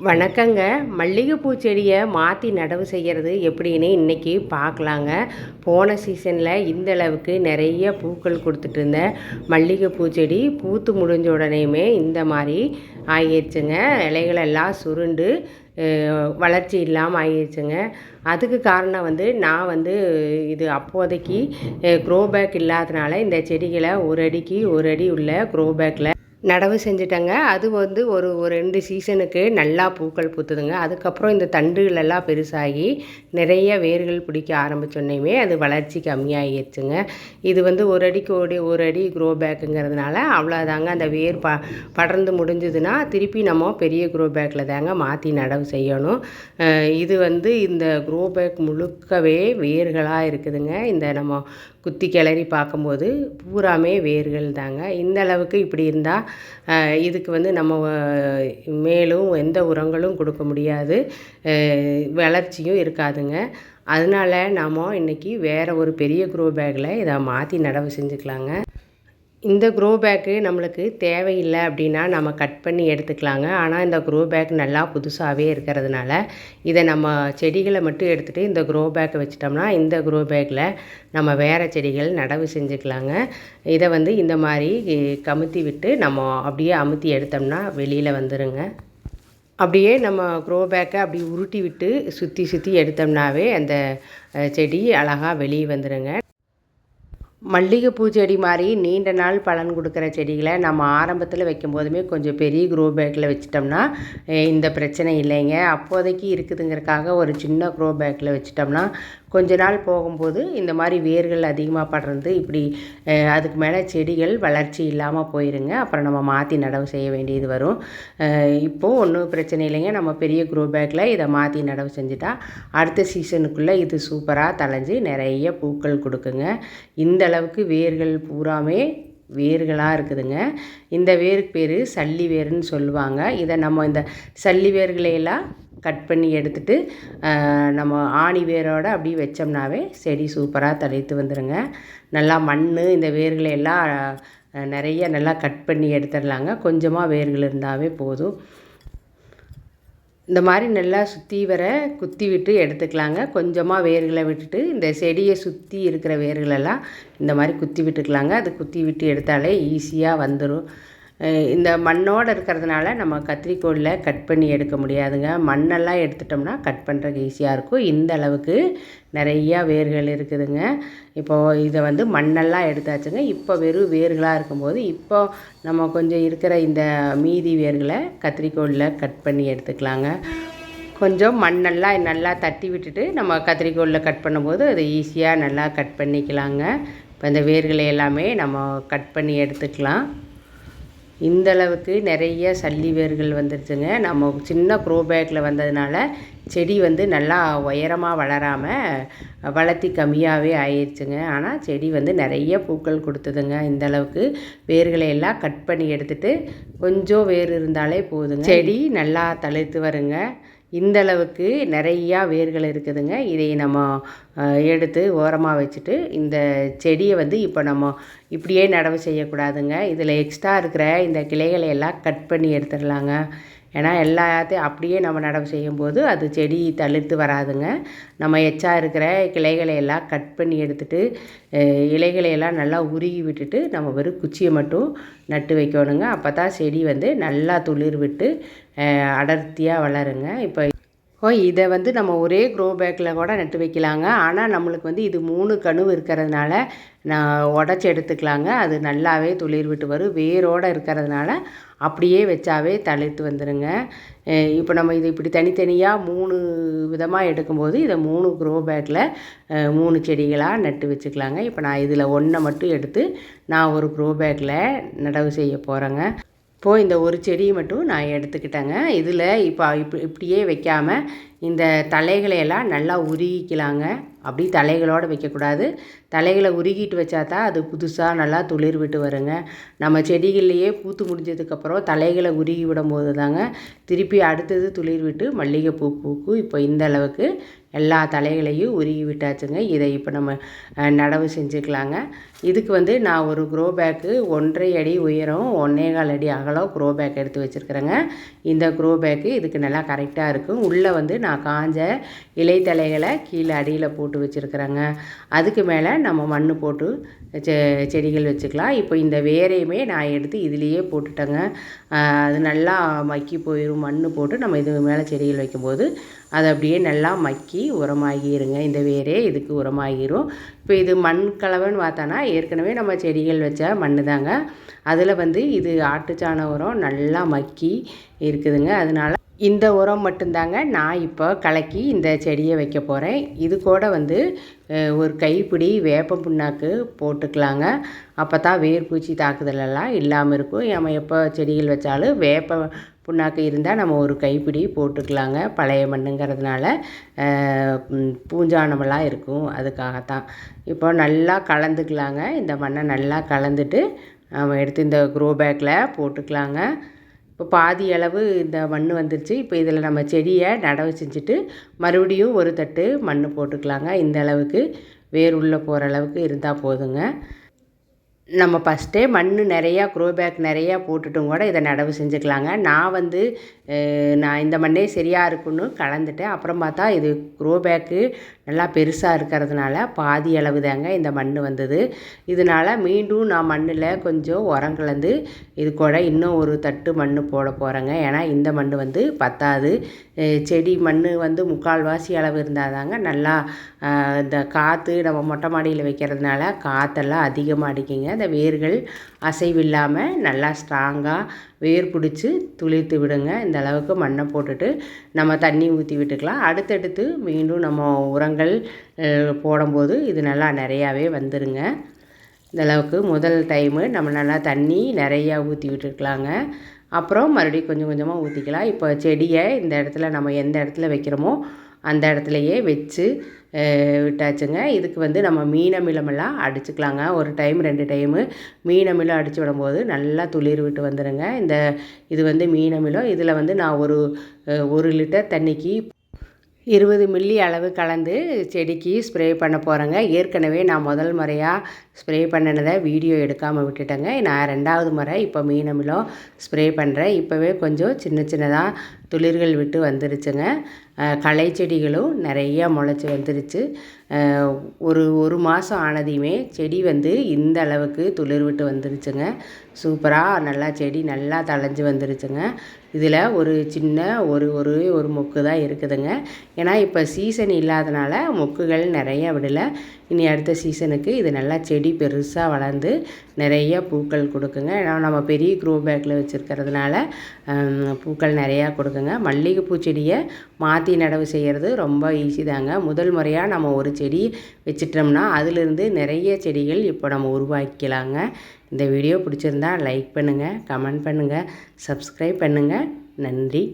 வணக்கங்க. மல்லிகைப்பூ செடியை மாற்றி நடவு செய்கிறது எப்படின்னு இன்றைக்கி பார்க்கலாங்க. போன சீசனில் இந்த அளவுக்கு நிறைய பூக்கள் கொடுத்துட்டு இருந்த மல்லிகைப்பூ செடி பூத்து முடிஞ்ச உடனேயுமே இந்த மாதிரி ஆகிடுச்சுங்க இலைகளெல்லாம் சுருண்டு வளர்ச்சி இல்லாமல் ஆகிடுச்சுங்க அதுக்கு காரணம் வந்து நான் வந்து இது அப்போதைக்கு க்ரோ பேக் இல்லாதனால இந்த செடிகளை ஒரு அடிக்கு ஒரு அடி உள்ள க்ரோ பேக்கில் நடவு செஞ்சுட்டேங்க. அது வந்து ஒரு ஒரு ரெண்டு சீசனுக்கு நல்லா பூக்கள் பூத்துதுங்க. அதுக்கப்புறம் இந்த தண்டுகளெல்லாம் பெருசாகி நிறைய வேர்கள் பிடிக்க ஆரம்பிச்சோன்னையுமே அது வளர்ச்சி கம்மியாகிடுச்சுங்க இது வந்து ஒரு அடிக்கு ஒரு ஒரு அடி க்ரோ பேக்குங்கிறதுனால அவ்வளோதாங்க. அந்த வேர் ப படர்ந்து முடிஞ்சதுன்னா திருப்பி நம்ம பெரிய க்ரோ பேக்கில் தாங்க மாற்றி நடவு செய்யணும். இது வந்து இந்த க்ரோ பேக் முழுக்கவே வேர்களாக இருக்குதுங்க. இந்த நம்ம குத்தி கிளறி பார்க்கும்போது பூராமே வேர்கள் தாங்க. இந்த அளவுக்கு இப்படி இருந்தால் இதுக்கு வந்து நம்ம மேலும் எந்த உரங்களும் கொடுக்க முடியாது. வளர்ச்சியும் இருக்காதுங்க. அதனால நாம் இன்றைக்கி வேறு ஒரு பெரிய குரோ பேக்கில் இதை மாற்றி நடவு செஞ்சுக்கலாங்க. இந்த க்ரோ பேக்கு நம்மளுக்கு தேவையில்லை அப்படின்னா நம்ம கட் பண்ணி எடுத்துக்கலாங்க. ஆனால் இந்த க்ரோ பேக் நல்லா புதுசாகவே இருக்கிறதுனால இதை நம்ம செடிகளை மட்டும் எடுத்துகிட்டு இந்த க்ரோ பேக்கை வச்சிட்டோம்னா இந்த க்ரோ பேக்கில் நம்ம வேறு செடிகள் நடவு செஞ்சுக்கலாங்க. இதை வந்து இந்த மாதிரி கமுத்தி விட்டு நம்ம அப்படியே அமுத்தி எடுத்தோம்னா வெளியில் வந்துடுங்க அப்படியே நம்ம க்ரோ பேக்கை அப்படி உருட்டி விட்டு சுற்றி சுற்றி எடுத்தோம்னாவே அந்த செடி அழகாக வெளியே வந்துடுங்க மல்லிகைப்பூ செடி மாதிரி நீண்ட நாள் பலன் கொடுக்குற செடிகளை நம்ம ஆரம்பத்தில் வைக்கும் போதுமே கொஞ்சம் பெரிய க்ரோ பேக்கில் வச்சிட்டோம்னா இந்த பிரச்சனை இல்லைங்க. அப்போதைக்கு இருக்குதுங்கிறக்காக ஒரு சின்ன க்ரோ பேக்கில் வச்சிட்டோம்னா கொஞ்ச நாள் போகும்போது இந்த மாதிரி வேர்கள் அதிகமாக படுறது இப்படி அதுக்கு மேலே செடிகள் வளர்ச்சி இல்லாமல் போயிருங்க. அப்புறம் நம்ம மாற்றி நடவு செய்ய வேண்டியது வரும். இப்போது ஒன்றும் பிரச்சனை இல்லைங்க. நம்ம பெரிய க்ரோ பேக்கில் இதை மாற்றி நடவு செஞ்சுட்டா அடுத்த சீசனுக்குள்ளே இது சூப்பராக தளைஞ்சு நிறைய பூக்கள் கொடுக்குங்க. இந்த அளவுக்கு வேர்கள் பூராமே வேர்களாக இருக்குதுங்க. இந்த வேருக்கு பேர் சல்லி வேர்னு சொல்லுவாங்க. இதை நம்ம இந்த சல்லி வேர்களையெல்லாம் கட் பண்ணி எடுத்துட்டு நம்ம ஆணி வேரோடு அப்படியே வச்சோம்னாவே செடி சூப்பராக தழைத்து வந்துடுங்க நல்லா மண் இந்த வேர்களை எல்லாம் நிறைய நல்லா கட் பண்ணி எடுத்துடலாங்க. கொஞ்சமாக வேர்கள் இருந்தாவே போதும். இந்த மாதிரி நல்லா சுற்றி வர குத்தி விட்டு எடுத்துக்கலாங்க. கொஞ்சமாக வேர்களை விட்டுட்டு இந்த செடியை சுற்றி இருக்கிற வேர்களெல்லாம் இந்த மாதிரி குத்தி விட்டுக்கலாங்க. அது குத்தி விட்டு எடுத்தாலே ஈஸியாக வந்துடும் இந்த மண்ணோடு இருக்கிறதுனால நம்ம கத்திரிக்கோலில் கட் பண்ணி எடுக்க முடியாதுங்க. மண்ணெல்லாம் எடுத்துட்டோம்னா கட் பண்ணுறதுக்கு ஈஸியாக இருக்கும். இந்த அளவுக்கு நிறையா வேர்கள் இருக்குதுங்க. இப்போது இதை வந்து மண்ணெல்லாம் எடுத்தாச்சுங்க. இப்போ வெறும் வேர்களாக இருக்கும்போது இப்போ நம்ம கொஞ்சம் இருக்கிற இந்த மீதி வேர்களை கத்திரிக்கோலில் கட் பண்ணி எடுத்துக்கலாங்க. கொஞ்சம் மண்ணெல்லாம் நல்லா தட்டி விட்டுட்டு நம்ம கத்திரிக்கோலில் கட் பண்ணும்போது அது ஈஸியாக நல்லா கட் பண்ணிக்கலாங்க. இப்போ இந்த வேர்களை எல்லாமே நம்ம கட் பண்ணி எடுத்துக்கலாம். இந்த அளவுக்கு நிறைய சல்லி வேர்கள் வந்துருச்சுங்க. நம்ம சின்ன க்ரோ பேக்கில் வந்ததுனால செடி வந்து நல்லா உயரமாக வளராமல் வளர்த்தி கம்மியாகவே ஆயிடுச்சுங்க ஆனால் செடி வந்து நிறைய பூக்கள் கொடுத்ததுங்க. இந்த அளவுக்கு வேர்களை எல்லாம் கட் பண்ணி எடுத்துட்டு கொஞ்சம் வேர் இருந்தாலே போதுங்க. செடி நல்லா தளிர்த்து வருங்க. இந்தளவுக்கு நிறையா வேர்கள் இருக்குதுங்க. இதை நம்ம எடுத்து ஓரமாக வச்சுட்டு இந்த செடியை வந்து இப்போ நம்ம இப்படியே நடவு செய்யக்கூடாதுங்க. இதில் எக்ஸ்ட்ரா இருக்கிற இந்த கிளைகளை எல்லாம் கட் பண்ணி எடுத்துடலாங்க. ஏன்னா எல்லாத்தையும் அப்படியே நம்ம நடவு செய்யும்போது அது செடி தளிர்த்து வராதுங்க. நம்ம எச்சா இருக்கிற கிளைகளை எல்லாம் கட் பண்ணி எடுத்துட்டு இலைகளை எல்லாம் நல்லா உருகி விட்டுட்டு நம்ம வெறும் குச்சியை மட்டும் நட்டு வைக்கணுங்க. அப்போ தான் செடி வந்து நல்லா துளிர் விட்டு அடர்த்தியாக வளருங்க. இப்போ இதை வந்து நம்ம ஒரே க்ரோ பேக்கில் கூட நட்டு வைக்கலாங்க. ஆனால் நம்மளுக்கு வந்து இது மூணு கணு இருக்கிறதுனால நான் உடச்சி எடுத்துக்கலாங்க. அது நல்லாவே துளிர் விட்டு வரும். வேரோடு இருக்கிறதுனால அப்படியே வச்சாவே தளிர்த்து வந்துடுங்க இப்போ நம்ம இது இப்படி தனித்தனியாக மூணு விதமாக எடுக்கும்போது இதை மூணு க்ரோ பேக்கில் மூணு செடிகளாக நட்டு வச்சுக்கலாங்க. இப்போ நான் இதில் ஒன்றை மட்டும் எடுத்து நான் ஒரு க்ரோ பேக்கில் நடவு செய்ய போகிறேங்க இப்போது இந்த ஒரு செடியை மட்டும் நான் எடுத்துக்கிட்டேங்க. இதில் இப்போ இப்ப இப்படியே வைக்காமல் இந்த தழைகளையெல்லாம் நல்லா உருகிக்கலாங்க. அப்படி தலைகளோடு வைக்கக்கூடாது. தலைகளை உருகிட்டு வச்சா தான் அது புதுசாக நல்லா துளிர் விட்டு வருங்க. நம்ம செடிகள்லையே பூத்து முடிஞ்சதுக்கப்புறம் தலைகளை உருகி விடும் போது தாங்க திருப்பி அடுத்தது துளிர் விட்டு மல்லிகைப்பூ பூக்கும். இப்போ இந்த அளவுக்கு எல்லா தலைகளையும் உருகி விட்டாச்சுங்க. இதை இப்போ நம்ம நடவு செஞ்சுக்கலாங்க. இதுக்கு வந்து நான் ஒரு க்ரோ பேக்கு ஒன்றரை அடி உயரம் ஒன்றே கால் அடி அகலம் க்ரோ பேக் எடுத்து வச்சுருக்குறேங்க. இந்த க்ரோ பேக்கு இதுக்கு நல்லா கரெக்டாக இருக்கும். உள்ளே வந்து நான் காஞ்ச இலைத்தலைகளை கீழே அடியில் போட்டு வச்சுருக்குறேங்க. அதுக்கு மேலே நம்ம மண் போட்டு செ செடிகள் வச்சுக்கலாம். இப்போ இந்த வேரையுமே நான் எடுத்து இதுலேயே போட்டுட்டேங்க. அது நல்லா மக்கி போயிடும் மண் போட்டு நம்ம இது மேலே செடிகள் வைக்கும்போது அது அப்படியே நல்லா மக்கி உரமாகிருங்க. இந்த வேரே இதுக்கு உரமாகிரும். இப்போ இது மண் கலவைன்னு பார்த்தோன்னா ஏற்கனவே நம்ம செடிகள் வச்ச மண் தாங்க அதில் வந்து இது ஆட்டுச்சாண உரம் நல்லா மக்கி இருக்குதுங்க. அதனால் இந்த உரம் மட்டும்தாங்க நான் இப்போ கலக்கி இந்த செடியை வைக்க போகிறேன் இது கூட வந்து ஒரு கைப்பிடி வேப்ப புண்ணாக்கு போட்டுக்கலாங்க. அப்போ தான் வேர்பூச்சி தாக்குதலெல்லாம் இல்லாமல் இருக்கும். நம்ம எப்போ செடிகள் வச்சாலும் வேப்ப புண்ணாக்கு இருந்தால் நம்ம ஒரு கைப்பிடி போட்டுக்கலாங்க பழைய மண்ணுங்கிறதுனால. பூஞ்சானமெல்லாம் இருக்கும் அதுக்காகத்தான். இப்போ நல்லா கலந்துக்கலாங்க. இந்த மண்ணை நல்லா கலந்துட்டு நம்ம எடுத்து இந்த க்ரோ பேக்கில் போட்டுக்கலாங்க. இப்போ பாதி அளவு இந்த மண் வந்துருச்சு. இப்போ இதில் நம்ம செடியை நடவு செஞ்சுட்டு மறுபடியும் ஒரு தட்டு மண் போட்டுக்கலாங்க. இந்த அளவுக்கு வேர் உள்ளே போகிற அளவுக்கு இருந்தால் போதுங்க. நம்ம ஃபஸ்ட்டே மண் நிறையா க்ரோ பேக் நிறையா போட்டுட்டும் கூட இதை நடவு செஞ்சுக்கலாங்க. நான் வந்து நான் இந்த மண்ணே சரியாக இருக்குன்னு கலந்துட்டேன். அப்புறம் பார்த்தா இது க்ரோ பேக்கு நல்லா பெருசாக இருக்கிறதுனால பாதி அளவு தாங்க இந்த மண் வந்தது. இதனால் மீண்டும் நான் மண்ணில் கொஞ்சம் உரம் கலந்து இது கூட இன்னும் ஒரு தட்டு மண் போட போகிறேங்க ஏன்னா இந்த மண் வந்து பத்தாது. செடி மண் வந்து முக்கால்வாசி அளவு இருந்தால் தாங்க நல்லா இந்த காற்று நம்ம மொட்டை மாடியில் வைக்கிறதுனால காற்றெல்லாம் அதிகமாக அடிக்குங்க. இந்த வேர்கள் அசைவில்லாமல் நல்லா ஸ்ட்ராங்காக வேர் பிடிச்சி துளிர்த்து விடுங்க. இந்த அளவுக்கு மண்ணை போட்டுட்டு நம்ம தண்ணி ஊற்றி விட்டுக்கலாம். அடுத்தடுத்து மீண்டும் நம்ம உரங்கள் போடும்போது இது நல்லா நிறையாவே வந்துடுங்க இந்த அளவுக்கு முதல் டைமு நம்ம நல்லா தண்ணி நிறையா ஊற்றி விட்டுருக்கலாங்க. அப்புறம் மறுபடியும் கொஞ்சம் கொஞ்சமாக ஊற்றிக்கலாம் இப்போ செடியை இந்த இடத்துல நம்ம எந்த இடத்துல வைக்கிறோமோ அந்த இடத்துலையே வச்சு விட்டாச்சுங்க. இதுக்கு வந்து நம்ம மீனமிலமெல்லாம் அடிச்சுக்கலாங்க. ஒரு டைம் ரெண்டு டைமு மீனமிலம் அடித்து விடும்போது நல்லா துளிர் விட்டு வந்துடுங்க இந்த இது வந்து மீனமிலம் இதில் வந்து நான் ஒரு ஒரு லிட்டர் தண்ணிக்கு இருபது மில்லி அளவு கலந்து செடிக்கு ஸ்ப்ரே பண்ண போகிறேங்க ஏற்கனவே நான் முதல் முறையாக ஸ்ப்ரே பண்ணினதை வீடியோ எடுக்காமல் விட்டுட்டேங்க. நான் ரெண்டாவது முறை இப்போ மீனமிலம் ஸ்ப்ரே பண்ணுறேன் இப்போவே கொஞ்சம் சின்ன சின்னதாக துளிர்கள் விட்டு வந்துருச்சுங்க. களை செடிகளும் நிறையா முளைச்சி வந்துருச்சு. ஒரு ஒரு மாதம் ஆனதையுமே செடி வந்து இந்த அளவுக்கு துளிர் விட்டு வந்துருச்சுங்க. சூப்பராக நல்லா செடி நல்லா தளைஞ்சு வந்துருச்சுங்க. இதில் ஒரு சின்ன ஒரு ஒரு ஒரு மொக்கு தான் இருக்குதுங்க. ஏன்னா இப்போ சீசன் இல்லாதனால மொக்குகள் நிறைய விடலை. இனி அடுத்த சீசனுக்கு இது நல்லா செடி பெருசாக வளர்ந்து நிறைய பூக்கள் கொடுக்குங்க. ஏன்னா நம்ம பெரிய க்ரோ பேக்கில் வச்சுருக்கிறதுனால பூக்கள் நிறையா கொடுக்குங்க. மல்லிகைப்பூ செடியை மாற்றி நடவு செய்கிறது ரொம்ப ஈஸி தாங்க. முதல் முறையாக நம்ம ஒரு செடி வச்சிட்டோம்னா அதிலிருந்து நிறைய செடிகள் இப்போ நம்ம உருவாக்கிக்கலாங்க. இந்த வீடியோ பிடிச்சிருந்தா லைக் பண்ணுங்கள் கமெண்ட் பண்ணுங்கள் சப்ஸ்கிரைப் பண்ணுங்கள் நன்றி.